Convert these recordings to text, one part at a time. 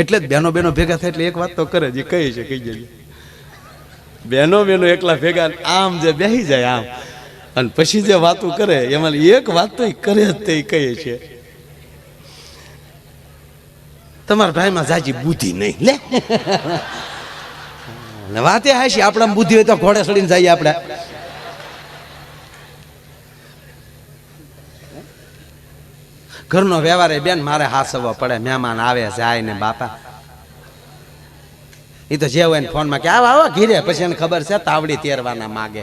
એટલે જ બેનો બેનો ભેગા થાય એટલે એક વાત તો કરે જે કહી છે, કહી જાય બેનો બેનો એકલા ભેગા આમ જે બેસી જાય આમ. અને પછી જે વાતો કરે, એમાં એક વાત તો કરે જ તે કહે છે. તમારા ભાઈમાં જાજી બુદ્ધિ નહીં, લે. વાતે હાશી આપણા બુદ્ધિ હોય તો ઘોડે સડીને જઈએ આપણે. ઘરનો વ્યવહાર એ બેન મારે હાસવવો પડે, મહેમાન આવે, જાય ને બાપા. એ તો જે હોય ને ફોનમાં કે, આવો આવો, ઘીરે. પછી એને ખબર છે, તાવડી તેરવાના માગે.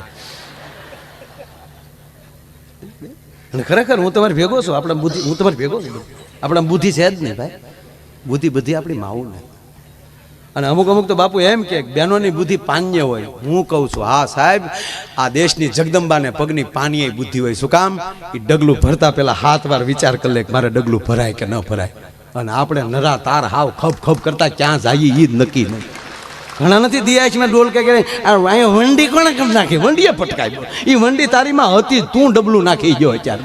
ખરેખર હું તમારે ભેગો છું, આપણે બુદ્ધિ હું તમારે ભેગો છું. આપણે બુદ્ધિ છે જ નહીં, ભાઈ. બુદ્ધિ બધી આપણી માવું ને. અને અમુક અમુક તો બાપુ એમ કે બહેનોની બુદ્ધિ પાન્ય હોય. હું કહું છું, હા, સાહેબ, આ દેશની જગદંબાને પગની પાનીય બુદ્ધિ હોય. શું કામ? એ ડગલું ભરતા પહેલાં હાથ વાર વિચાર કરી લે કે મારે ડગલું ભરાય કે ન ભરાય. અને આપણે નરા તાર હાવ ખપ ખપ કરતા ક્યાં જઈએ એ જ નક્કી નહીં. ઘણા નથી દિયાશમાં ડોલ કે અહીંયા વંડી કોણે નાખી? વંડીએ પટકાય એ વંડી તારીમાં હતી તું ડબલું નાખી ગયો અત્યારે.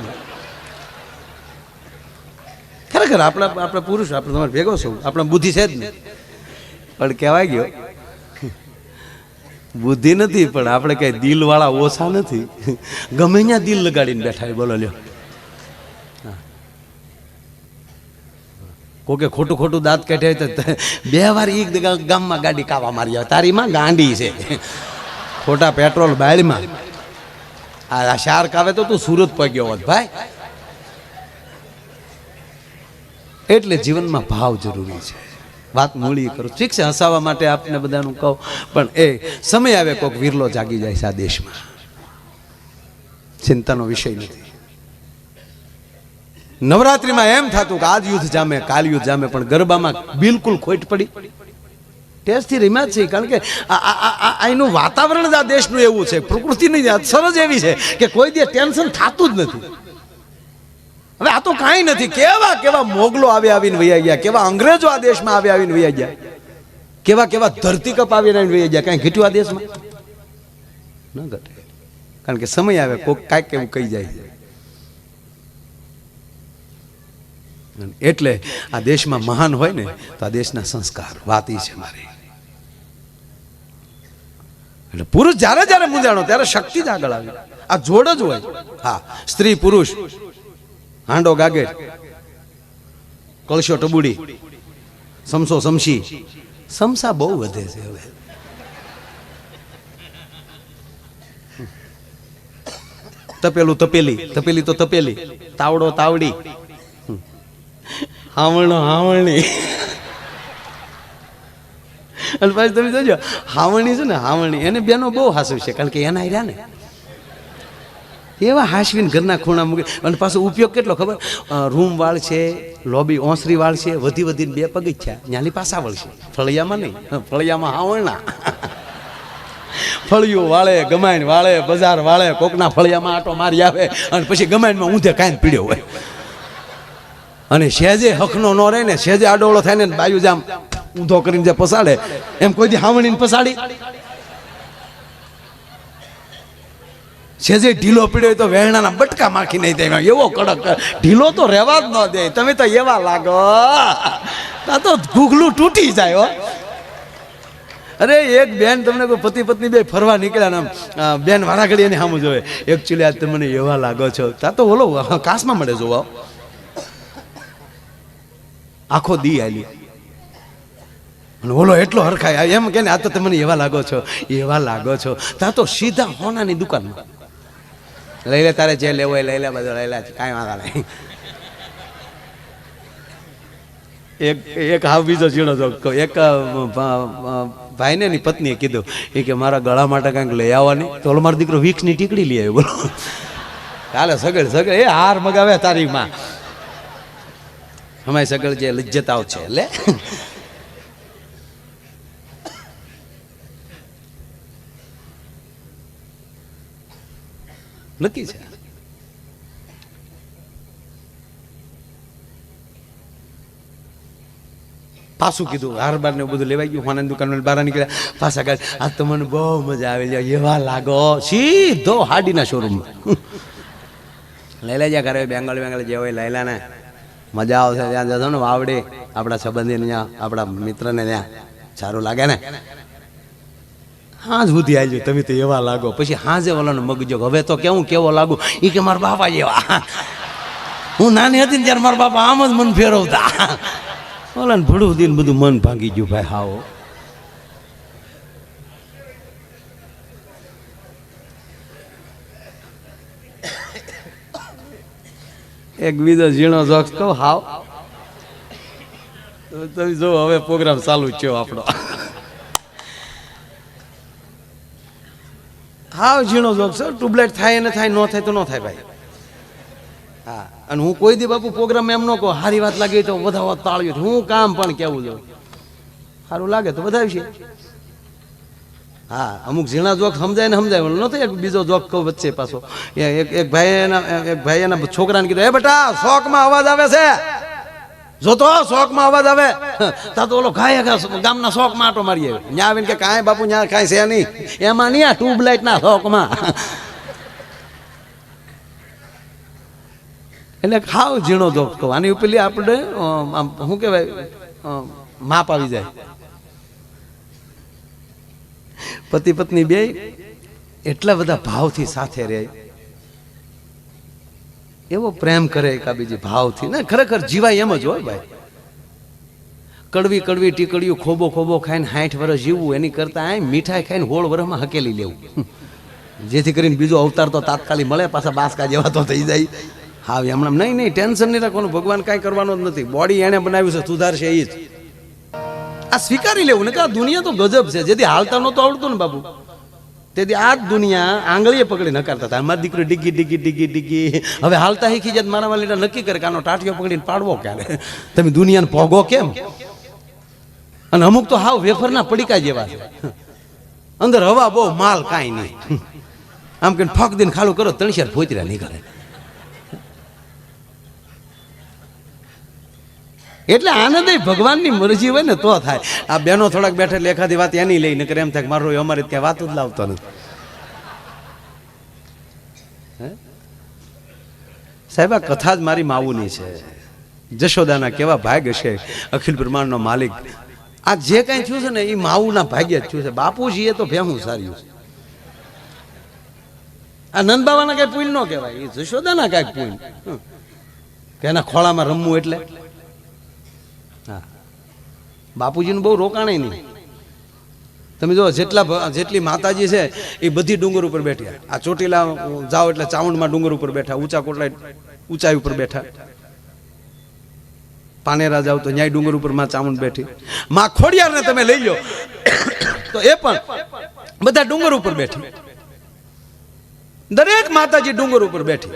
ખરેખર આપણા આપણે પુરુષ, આપણે તમારે ભેગો છું. આપણા બુદ્ધિ છે જ નહીં. પણ કહેવાય ગયો. બુદ્ધિ નથી, પણ આપણે કઈ દિલવાળા ઓછા નથી. ગમે ત્યાં દિલ લગાડીને બેઠા બોલો લ્યો. કોકે ખોટું ખોટું દાંત કાઢે તો બે વાર એક ગામમાં ગાડી કાવા મારી આવે. તારી માં ગાંડી છે. ખોટા પેટ્રોલ બાયડમાં. આ શાર્ક આવે તો તું સુરત પગ્યો હોત, ભાઈ. એટલે જીવનમાં ભાવ જરૂરી છે. વાત મૂળી કરું ઠીક છે હસાવા માટે આપને બધાનું કહું. પણ એ, સમય આવે કોઈક વિરલો જાગી જાય છે આ દેશમાં. ચિંતાનો વિષય નથી. નવરાત્રિમાં એમ થતું કે આજ યુદ્ધ જામે, કાલ યુદ્ધ જામે, પણ ગરબામાં બિલકુલ ખોટ પડી. ટેસ્ટથી રીમ્યા છે, કારણ કે એનું વાતાવરણ જ આ દેશનું એવું છે. પ્રકૃતિની જ એવી છે કે કોઈ દે ટેન્શન થતું જ નથી. હવે આ તો કાંઈ નથી. કેવા કેવા મોગલો આવી આવીને વૈયા ગયા? કેવા અંગ્રેજો આ દેશમાં આવી આવીને વૈયા ગયા? કેવા કેવા ધરતીકપ કપ આવીને વૈયા ગયા? કાંઈ ઘટ્યું આ દેશમાં? ન ઘટે. કારણ કે સમય આવે, કોક કાંઈક એવું કહી જાય. એટલે આ દેશમાં મહાન હોય ને, તો આ દેશના સંસ્કાર, વાત છે મારી. એટલે પુરુષ જ્યારે જ્યારે મૂંઝાણો, ત્યારે શક્તિ જ આગળ આવી. આ જોડ જ હોય. હા, સ્ત્રી, પુરુષ. હાંડો ગાગેટ કળશો ટબુડી. સમસો સમસી સમસા બહુ વધે છે હવે. તપેલું તપેલી. તપેલી તો તપેલી. તાવડો તાવડી. હાવણો હાવણી. અને પાછું તમે જોજો હાવણી છે ને હાવણી. એને બેનો બહુ હાસુ છે કારણ કે એના રહ્યા ને. એવા હાશવીને ઘરના ખૂણા મૂકે અને પાછો ઉપયોગ કેટલો ખબર? રૂમ વાળ છે, લોબી ઓસરી વાળ છે, વધી વધીને બે પગથિયા ન્યાલી પાસા વળશે. ફળિયામાં નહીં. ફળિયામાં હાવણના ફળિયું વાળે ગમાઈન વાળે, બજાર વાળે, કોકના ફળિયામાં આટો મારી આવે અને પછી ગમાઈનમાં ઊંધે કાંઈ પીડ્યો હોય. અને શેજે હકનો ન રહે ને, શેજે આડોળો થાય ને બાયુ જામ ઊંધો કરીને જે પસાડે, એમ કોઈ દી હાવણીને પસાડી? સહેજે ઢીલો પીડ્યો તો વેરણાના બટકા માખી નહીં દે એવો કડક ઢીલો તો રહેવા જ ન દે. તમે તો એવા લાગો. આ તો ઘૂઘલું તૂટી જાય, હો. અરે, એક બેન તમને કોઈ પતિ પત્ની બે ફરવા નીકળ્યા ને બેન વારા ઘડી એની સામું જોવે. એકચ્યુઅલી આજ તમે એવા લાગો છો. તા તો ઓલો કાસમાં મળે જોવા. આખો દી આલી અને ઓલો એટલો હરખાય. એમ કે આ તો તમને એવા લાગો છો. એવા લાગો છો. તા તો સીધા હોનાની દુકાનમાં. લઈ લે, તારે જે લેવો એ લઈ લે, બધું લઈ લે, કાંઈ વાંધો નહીં. એક એક હાવ બીજો ચીડો તો એક ભાઈને ની પત્નીએ કીધું, એ કે મારા ગળા માટે કાંઈક લઈ આવવાની. તો મારો દીકરો વીક્ષની ટીકડી લઈ આવ્યો, બોલો. કાલે સગડ સગડ એ હાર મગાવે તારી માં. અમારી સગળ જે લજ્જતાઓ છે એટલે નક્કી છે. પાછું કીધું, હાર બાર ને બધું લેવાઈ ગયું, હોનાની દુકાન બહાર નીકળ્યા. પાછા કાઢ આ તો મને બહુ મજા આવી જાય એવા લાગો. સીધો હાડીના શોરૂમમાં લઈ લેજા ઘરે બેંગલ બેંગલ જે હોય લઈ લે ને મજા આવશે. ત્યાં જશો ને વાવડે, આપણા સંબંધીને ત્યાં, આપણા મિત્રને ત્યાં. સારું લાગે ને? હાજ સુધી આવ્યો તમે તો એવા લાગો. પછી હાજે ઓલાનો મગજો હવે તો કેવું, કેવો લાગુ? એ કે મારા બાપા જેવા. હું નાની હતી ને ત્યારે મારા બાપા આમ જ મન ફેરવતા. ઓલાને ભડું દીને બધું મન ભાંગી ગયું, ભાઈ, હાવ. એક બીજો ઝીણો જોક્સ કહો હાવ. તમે જો હવે પ્રોગ્રામ ચાલુ થયો આપણો. હાવ ઝીણો જોગ છે. ટ્યુબલાઇટ થાય ને થાય, ન થાય તો ન થાય ભાઈ. હા, અને હું કોઈ દી બાપુ પ્રોગ્રામ એમ ન કહું સારી વાત લાગી તો વધાવો તાળ્યું હું કામ પણ કેવું જોઉં સારું લાગે તો વધાવશે હા, અમુક ઝીણા જોક સમજાય ને સમજાય નતો એક બીજો જોક કહું વચ્ચે પાછો. એક એક ભાઈ એના એક ભાઈ એના છોકરાને કીધું, એ બેટા, શોખમાં અવાજ આવે છે. જોતો શોખમાં અવાજ આવે. તા તો ઓલો ખાય ગામના શોખમાં આટો મારી મારીએ. ત્યાં આવીને કે કાંઈ બાપુ ત્યાં કાંઈ છે નહીં. એમાં નહીં આ ટ્યુબલાઇટ ના શોખમાં. એટલે ખાવ ઝીણો તો આની ઉપરલી આપણે શું કહેવાય? માપ આવી જાય. પતિ પત્ની બે એટલા બધા ભાવથી સાથે રહે. એવો પ્રેમ કરે એકાબીજી ભાવથી. ને, ખરેખર જીવાય એમ જ હોય ભાઈ. કડવી કડવી ટીકડીયું ખોબો ખોબો ખાઈને સાઠ વર્ષ જીવવું, એની કરતા આ મીઠાઈ ખાઈને હોળ વર્ષમાં હકેલી લેવું. જેથી કરીને બીજો અવતાર તો તાત્કાલિક મળે, પાછા બાસકા જેવા તો થઈ જાય. હા એમણે નહીં નહીં, ટેન્શન નહીં રાખવાનું, ભગવાન કાંઈ કરવાનું જ નથી. બોડી એણે બનાવ્યું છે, સુધારશે એ જ. આ સ્વીકારી લેવું ને કે આ દુનિયા તો ગજબ છે. જેથી હાલતા નહોતું આવડતું ને બાબુ તેથી આ દુનિયા આંગળીએ પકડી નકારતા હતા. મારી દીકરી ડીગી ડીગી ડીગી ડીગી. હવે હાલતા શીખી જાય મારા વાલીને નક્કી કરે કે આનો ટાટિયો પકડીને પાડવો ક્યારે? તમે દુનિયાને ભોગો કેમ? અને અમુક તો હાવ વેફરના પડીકા જેવા છે. અંદર હવા બહુ, માલ કાંઈ નહીં. આમ કે ફક દઈને ખાલું કરો ત્રણશેર ફોતરા નીકળે. એટલે આનંદ ભગવાનની મરજી હોય ને તો થાય. આ બહેનો થોડાક બેઠે એટલે એખાદી વાત એની લઈ નકર એમ થાય મારું અમારે ત્યાં વાત જ લાવતો નથી? સાહેબ, આ કથા જ મારી માવુની છે. જશોદાના કેવા ભાગ હશે અખિલ બ્રહ્માંડનો માલિક. આ જે કાંઈ થયું છે ને એ માવુના ભાગ્ય જ થયું છે. બાપુજીએ તો ભેહું સાર્યું છે. આ નંદ બાબાના કઈ પુલ ન કહેવાય. એ જશોદાના કાંઈક પુલ કે એના ખોળામાં રમવું એટલે? બાપુજીનું બહુ રોકાણે નહીં. તમે જો જેટલા જેટલી માતાજી છે, એ બધી ડુંગર ઉપર બેઠી આ ચોટીલા જાઓ એટલે ચાઉંડમાં ડુંગર ઉપર બેઠા, ઊંચા કોટલા ઊંચાઈ ઉપર બેઠા. પાનેરા જાવ તો ન્યાય ડુંગર ઉપરમાં ચામુંડ બેઠી. માં ખોડિયારને તમે લઈ લો. તો એ પણ બધા ડુંગર ઉપર બેઠી. દરેક માતાજી ડુંગર ઉપર બેઠી.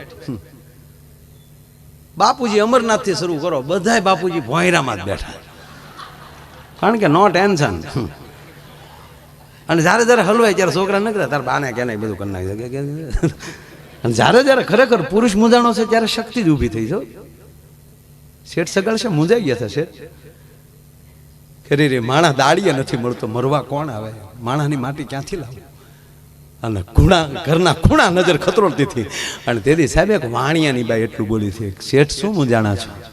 બાપુજી અમરનાથથી શરૂ કરો. બધાય બાપુજી ભોંયરામાં જ બેઠા. કારણ કે નો ટેન્શન. અને જ્યારે જ્યારે હલવાય ત્યારે છોકરા ન કરે તાર બાને કે નહીં બધું કરી નાખી શકે અને જ્યારે જ્યારે ખરેખર પુરુષ મૂંઝાણો છે ત્યારે શક્તિ જ ઊભી થઈ છો શેઠ સગળ છે, મૂંઝાઈ ગયા છે, શેઠ. ખરી રે માણા દાડીએ નથી મળતો, મરવા કોણ આવે? માણાની માટી ક્યાંથી લાવે? અને ખૂણા, ઘરના ખૂણા નજર ખતરોડતી અને તેથી સાહેબ, એક વાણિયાની બાઈ એટલું બોલી છે, શેઠ, શું મૂંઝાણા છો?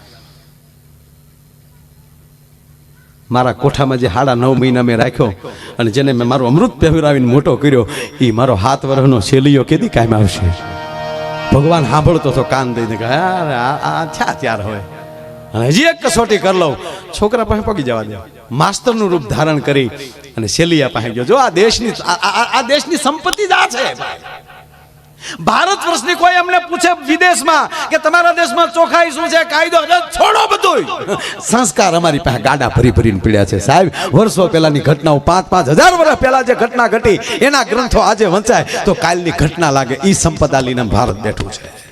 મારા કોઠામાં જે હાડા નવ મહિના મેં રાખ્યો અને જેને મેં મારો અમૃત પહેરાવીને મોટો કર્યો એ મારો હાથ વરહનો શેલીઓ કેદી કાયમ આવશે? ભગવાન સાંભળતો તો કાન દઈને કે આ થયા ત્યાર હોય અને હજી એક કસોટી કરી લઉં. છોકરા પાસે પગી જવા દે. માસ્તરનું રૂપ ધારણ કરી અને શેલિયા પાસે ગયો. જો આ દેશની આ દેશની સંપત્તિ જ આ છે, ભાઈ. ભારત વર્ષની કોઈ અમને પૂછે વિદેશમાં કે તમારા દેશમાં ચોખાઈ શું છે, કાયદો છોડો બધું સંસ્કાર અમારી પાસે ગાડા ભરી ભરીને પીડ્યા છે સાહેબ. વર્ષો પહેલાની ઘટનાઓ પાંચ પાંચ હજાર વર્ષ પહેલા જે ઘટના ઘટી, એના ગ્રંથો આજે વંચાય, તો કાલની ઘટના લાગે એ સંપદા લઈને ભારત બેઠું છે.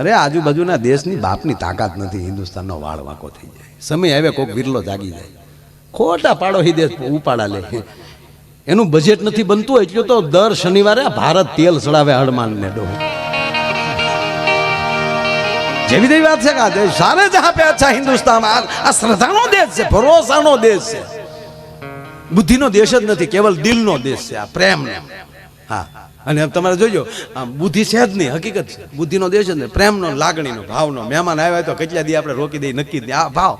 અરે, આજુબાજુના દેશની બાપની તાકાત નથી, હિન્દુસ્તાનનો વાળ વાંકો થઈ જાય. સમય આવે કોઈક વિરલો જાગી જાય. ખોટા પાડો હિ દેશ ઉપાડા લે. એનું બજેટ નથી બનતું એટલું તો દર શનિવારે ભારત તેલ ચડાવે હડમાન ને ડો જેવી તેવી વાત છે કે આ દેશ સારે જહા પે અચ્છા હિન્દુસ્તાન આ શ્રદ્ધાનો દેશ છે, ભરોસાનો દેશ છે. બુદ્ધિનો દેશ જ નથી, કેવલ દિલનો દેશ છે, આ પ્રેમ હા. અને તમારે જોજો બુદ્ધિ છે જ નહીં, હકીકત છે. બુદ્ધિનો દેશ જ નહીં, પ્રેમનો, લાગણીનો, ભાવનો. મહેમાન આવ્યા તો કેટલા દી આપણે રોકી દઈએ, નક્કી આ ભાવ.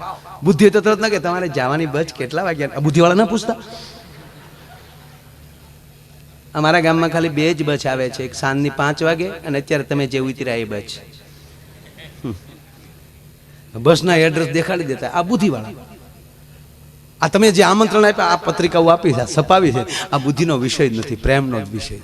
બુદ્ધિ તો તરત ના કે તમારે જવાની બચ કેટલા વાગ્યા? બુદ્ધિવાળા ના પૂછતા. અમારા ગામમાં ખાલી બે જ બચ આવે છે, એક સાંજની પાંચ વાગે અને અત્યારે તમે જે ઉતર્યા એ બચ. બસના એડ્રેસ દેખાડી દેતા, આ બુદ્ધિવાળા. આ તમે જે આમંત્રણ આપ્યા, આ પત્રિકાઓ આપી છે સપાવી છે, આ બુદ્ધિનો વિષય નથી, પ્રેમનો જ વિષય